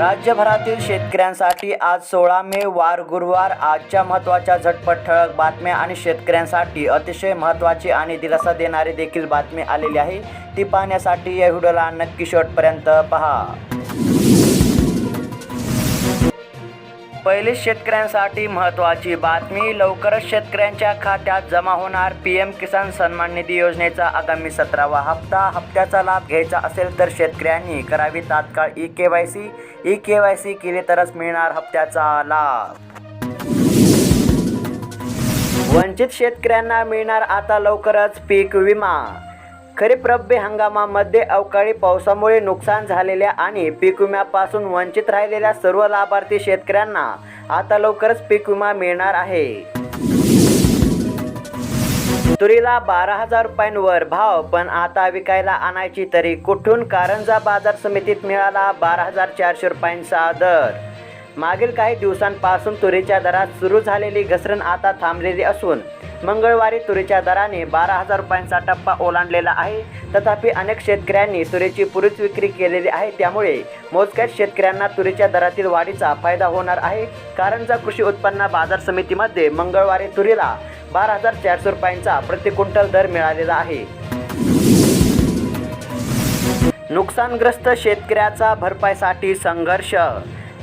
राज्यभरातील शेतकऱ्यांसाठी आज सोळा मे वार गुरुवार आजच्या महत्त्वाच्या झटपट ठळक बातम्या आणि शेतकऱ्यांसाठी अतिशय महत्त्वाची आणि दिलासा देणारी देखील बातमी आलेली आहे. ती पाहण्यासाठी या व्हिडिओला नक्की शेवटपर्यंत पहा. पहिली शेतकऱ्यांसाठी महत्त्वाची बातमी. लवकरच शेतकऱ्यांच्या खात्यात जमा होणार पी एम किसान सन्मान निधी योजनेचा आगामी सतरावा हप्ता. हप्त्याचा लाभ घ्यायचा असेल तर शेतकऱ्यांनी करावी तात्काळ E K Y C. E K Y C केली तरच मिळणार हप्त्याचा लाभ. वंचित शेतकऱ्यांना मिळणार आता लवकरच पीक विमा. खरीप रब्बी हंगामामध्ये अवकाळी पावसामुळे नुकसान झालेल्या आणि पीक विम्यापासून वंचित राहिलेल्या सर्व लाभार्थी शेतकऱ्यांना आता लवकरच पीक विमा मिळणार आहे. तुरीला बारा हजार रुपयांवर भाव पण आता विकायला आणायची तरी कुठून कारंजा बाजार समितीत मिळाला बारा हजार चारशे रुपयांचा दर? मागील काही दिवसांपासून तुरीच्या दरात सुरू झालेली घसरण आता थांबलेली असून मंगळवारी तुरीच्या दराने बारा हजार रुपयांचा टप्पा ओलांडलेला आहे. तथापि अनेक शेतकऱ्यांनी तुरीची पुरीच विक्री केलेली आहे. त्यामुळे मोजक्याच शेतकऱ्यांना तुरीच्या दरातील वाढीचा फायदा होणार आहे. कारंजा कृषी उत्पन्न बाजार समितीमध्ये मंगळवारी तुरीला बारा हजार चारशे रुपयांचा प्रति क्विंटल दर मिळालेला आहे. नुकसानग्रस्त शेतकऱ्याचा भरपाईसाठी संघर्ष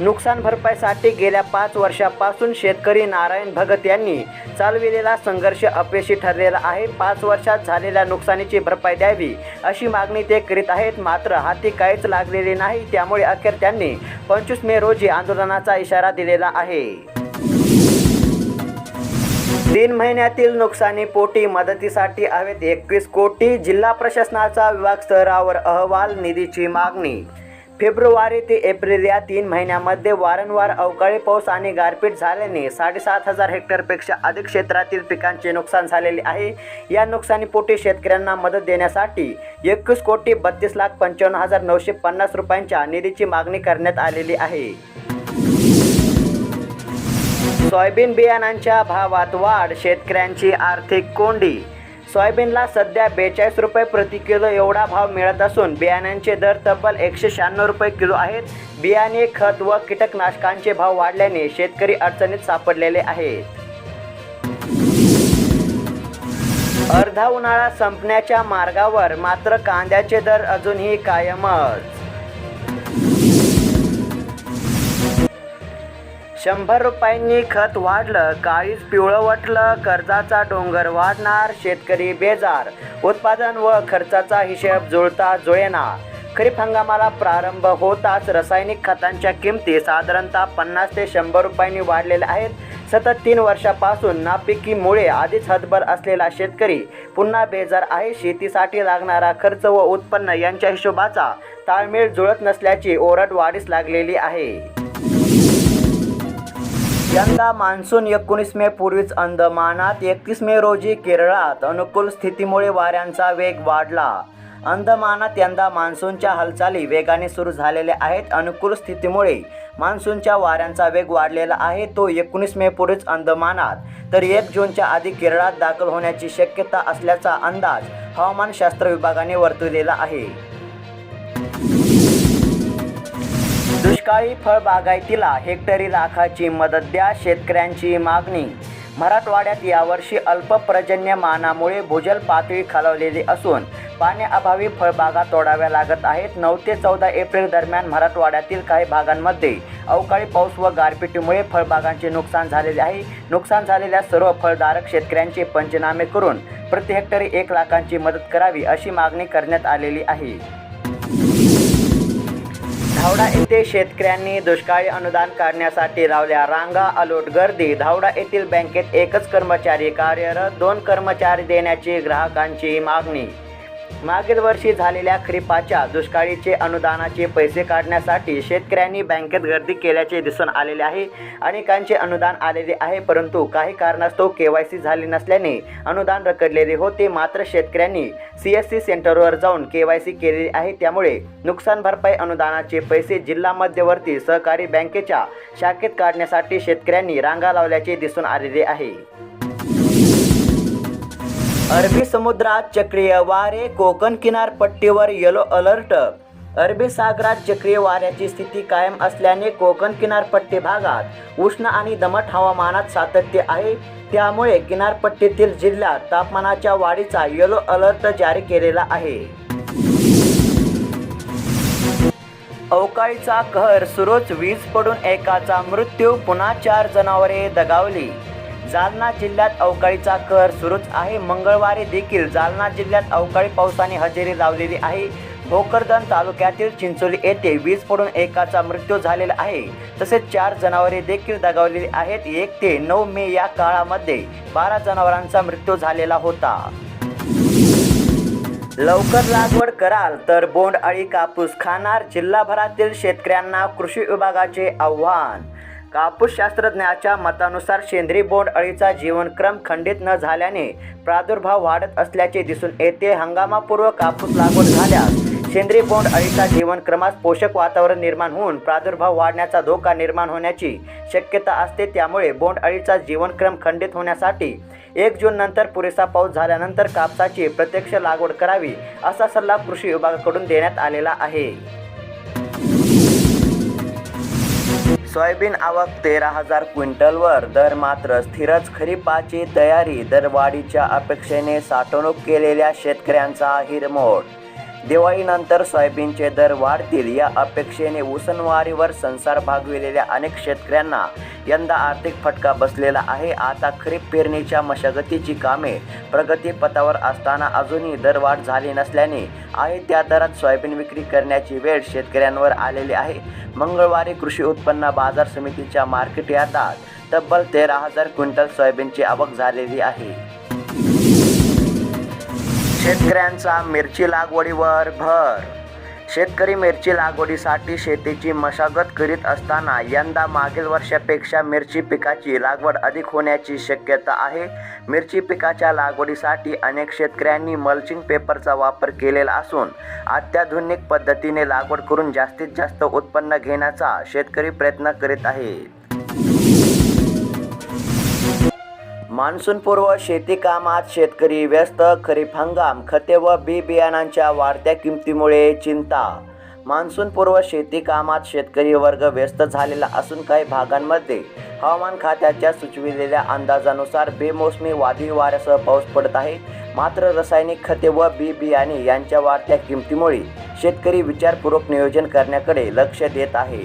नुकसान भरपाईसाठी गेल्या पाच वर्षापासून शेतकरी नारायण भगत यांनी चालविलेला संघर्ष अपयशी ठरलेला आहे. पाच वर्षात झालेल्या नुकसानीची भरपाई द्यावी अशी मागणी ते करीत आहेत. मात्र हाती काहीच लागलेले नाही त्यामुळे अखेर त्यांनी पंचवीस मे रोजी आंदोलनाचा इशारा दिलेला आहे. तीन महिन्यातील नुकसानीपोटी मदतीसाठी हवेत एकवीस कोटी जिल्हा प्रशासनाचा विभाग स्तरावर अहवाल निधीची मागणी फेब्रुवारी ते एप्रिल या तीन महिन्यामध्ये वारंवार अवकाळी पाऊस आणि गारपीट झाल्याने साडेसात हजार हेक्टरपेक्षा अधिक क्षेत्रातील पिकांचे नुकसान झालेले आहे. या नुकसानीपोटी शेतकऱ्यांना मदत देण्यासाठी एकवीस कोटी बत्तीस लाख पंचावन्न हजार नऊशे पन्नास रुपयांच्या निधीची मागणी करण्यात आलेली आहे. सोयाबीन बियाणांच्या भावात वाढ शेतकऱ्यांची आर्थिक कोंडी सोयाबीनला सध्या बेचाळीस रुपये प्रति किलो एवढा भाव मिळत असून बियाण्यांचे दर तब्बल एकशे शहाण्णव रुपये किलो आहेत. बियाणे खत व कीटकनाशकांचे भाव वाढल्याने शेतकरी अडचणीत सापडलेले आहेत. अर्धा उन्हाळा संपण्याच्या मार्गावर मात्र कांद्याचे दर अजूनही कायमच. शंभर रुपयांनी खत वाढलं काळीच पिवळवटलं कर्जाचा डोंगर वाढणार शेतकरी बेजार. उत्पादन व खर्चाचा हिशेब जुळता जुळेना. खरीप हंगामाला प्रारंभ होताच रासायनिक खतांच्या किमती साधारणतः पन्नास ते शंभर रुपयांनी वाढलेल्या आहेत. सतत तीन वर्षापासून नापिकीमुळे आधीच हतबल असलेला शेतकरी पुन्हा बेजार आहे. शेतीसाठी लागणारा खर्च व उत्पन्न यांच्या हिशोबाचा ताळमेळ जुळत नसल्याची ओरड वाढीस लागलेली आहे. यंदा मान्सून एकोणीस मे पूर्वीच अंदमानात एकतीस मे रोजी केरळात अनुकूल स्थितीमुळे वाऱ्यांचा वेग वाढला. अंदमानात यंदा मान्सूनच्या हालचाली वेगाने सुरू झालेल्या आहेत. अनुकूल स्थितीमुळे मान्सूनच्या वाऱ्यांचा वेग वाढलेला आहे. तो एकोणीस मे पूर्वीच अंदमानात तर एक जूनच्या आधी केरळात दाखल होण्याची शक्यता असल्याचा अंदाज हवामानशास्त्र विभागाने वर्तवलेला आहे. दुष्काळी फळबागायतीला हेक्टरी लाखाची मदत द्या शेतकऱ्यांची मागणी. मराठवाड्यात यावर्षी अल्प पर्जन्यमानामुळे भूजल पातळी खालावलेली असून पाण्याअभावी फळबागा तोडाव्या लागत आहेत. नऊ ते चौदा एप्रिल दरम्यान मराठवाड्यातील काही भागांमध्ये अवकाळी पाऊस व गारपिटीमुळे फळबागांचे नुकसान झालेले आहे. नुकसान झालेल्या सर्व फळधारक शेतकऱ्यांचे पंचनामे करून प्रति हेक्टरी एक लाखांची मदत करावी अशी मागणी करण्यात आलेली आहे. धावडा येथे शेतकऱ्यांनी दुष्काळी अनुदान काढण्यासाठी लावल्या रांगा अलोट गर्दी. धावडा येथील बँकेत एकच कर्मचारी कार्यरत दोन कर्मचारी देण्याची ग्राहकांची मागणी मागील वर्षी झालेल्या खरीपाच्या दुष्काळीचे अनुदानाचे पैसे काढण्यासाठी शेतकऱ्यांनी बँकेत गर्दी केल्याचे दिसून आलेले आहे. अनेकांचे अनुदान आलेले आहे परंतु काही कारणास्तव के वाय सी झाले नसल्याने अनुदान रखडलेले होते. मात्र शेतकऱ्यांनी सी एस सी सेंटरवर जाऊन के वाय सी केलेली आहे. त्यामुळे नुकसान भरपाई अनुदानाचे पैसे जिल्हा मध्यवर्ती सहकारी बँकेच्या शाखेत काढण्यासाठी शेतकऱ्यांनी रांगा लावल्याचे दिसून आलेले आहे. अरबी समुद्रात चक्रीय वारे कोकण किनारपट्टीवर येलो अलर्ट अरबी सागरात चक्रीय वाऱ्याची स्थिती कायम असल्याने कोकण किनारपट्टी भागात उष्ण आणि दमट हवामानात सातत्य आहे. त्यामुळे किनारपट्टीतील जिल्ह्यात तापमानाच्या वाढीचा येलो अलर्ट जारी केलेला आहे. अवकाळीचा कहर सुरूच वीज पडून एकाचा मृत्यू पुन्हा चार जनावरे दगावली. जालना जिल्ह्यात अवकाळीचा कहर सुरूच आहे. मंगळवारी देखील जालना जिल्ह्यात अवकाळी पावसाने हजेरी लावलेली आहे. भोकरदन तालुक्यातील चिंचोली येथे वीज पडून एकाचा मृत्यू झालेला आहे. तसेच चार जनावरे देखील दगावलेली आहेत. एक ते नऊ मे या काळामध्ये बारा जनावरांचा मृत्यू झालेला होता. लवकर लागवड कराल तर बोंड अळी कापूस खाणार जिल्हाभरातील शेतकऱ्यांना कृषी विभागाचे आव्हान. कापूस शास्त्रज्ञाच्या मतानुसार सेंद्रिय बोंड अळीचा जीवनक्रम खंडित न झाल्याने प्रादुर्भाव वाढत असल्याचे दिसून येते. हंगामापूर्व कापूस लागवड झाल्यास सेंद्रिय बोंड अळीचा जीवनक्रमास पोषक वातावरण निर्माण होऊन प्रादुर्भाव वाढण्याचा धोका निर्माण होण्याची शक्यता असते. त्यामुळे बोंड अळीचा जीवनक्रम खंडित होण्यासाठी एक जून नंतर पुरेसा पाऊस झाल्यानंतर कापसाची प्रत्यक्ष लागवड करावी असा सल्ला कृषी विभागाकडून देण्यात आलेला आहे. सोयाबीन आवक तेरा हजार क्विंटलवर. दर मात्र स्थिरच खरीपाची तयारी. दरवाढीच्या अपेक्षेने साठवणूक केलेल्या शेतकऱ्यांचा हिरमोड दिवाळीनंतर सोयाबीनचे दर वाढतील. या अपेक्षेने उसनवारीवर संसार भागविलेल्या अनेक शेतकऱ्यांना यंदा आर्थिक फटका बसलेला आहे. आता खरीप पेरणीच्या मशागतीची कामे प्रगतीपथावर असताना अजूनही दरवाढ झाली नसल्याने आहे त्या दरात सोयाबीन विक्री करण्याची वेळ शेतकऱ्यांवर आलेली आहे. मंगळवारी कृषी उत्पन्न बाजार समितीच्या मार्केट यार्डात तब्बल तेरा हजार क्विंटल सोयाबीनची आवक झालेली आहे. शेतकऱ्यांचा मिरची लागवडीवर भर. शेतकरी मिरची लागवडीसाठी शेतीची मशागत करीत असताना यंदा मागील वर्षापेक्षा मिरची पिकाची लागवड अधिक होण्याची शक्यता आहे. मिरची पिकाच्या लागवडीसाठी अनेक शेतकऱ्यांनी मल्चिंग पेपरचा वापर केलेला असून अत्याधुनिक पद्धतीने लागवड करून जास्तीत जास्त उत्पन्न घेण्याचा शेतकरी प्रयत्न करीत आहेत. मान्सूनपूर्व शेती कामात शेतकरी व्यस्त खरीप हंगाम खते व बी बियाणांच्या वाढत्या किमतीमुळे चिंता. मान्सूनपूर्व शेती कामात शेतकरी वर्ग व्यस्त झालेला असून काही भागांमध्ये हवामान खात्याच्या सुचविलेल्या अंदाजानुसार बेमोसमी वादळी वाऱ्यासह पाऊस पडत आहे. मात्र रासायनिक खते व बी बियाणे यांच्या वाढत्या किमतीमुळे शेतकरी विचारपूर्वक नियोजन करण्याकडे लक्ष देत आहे.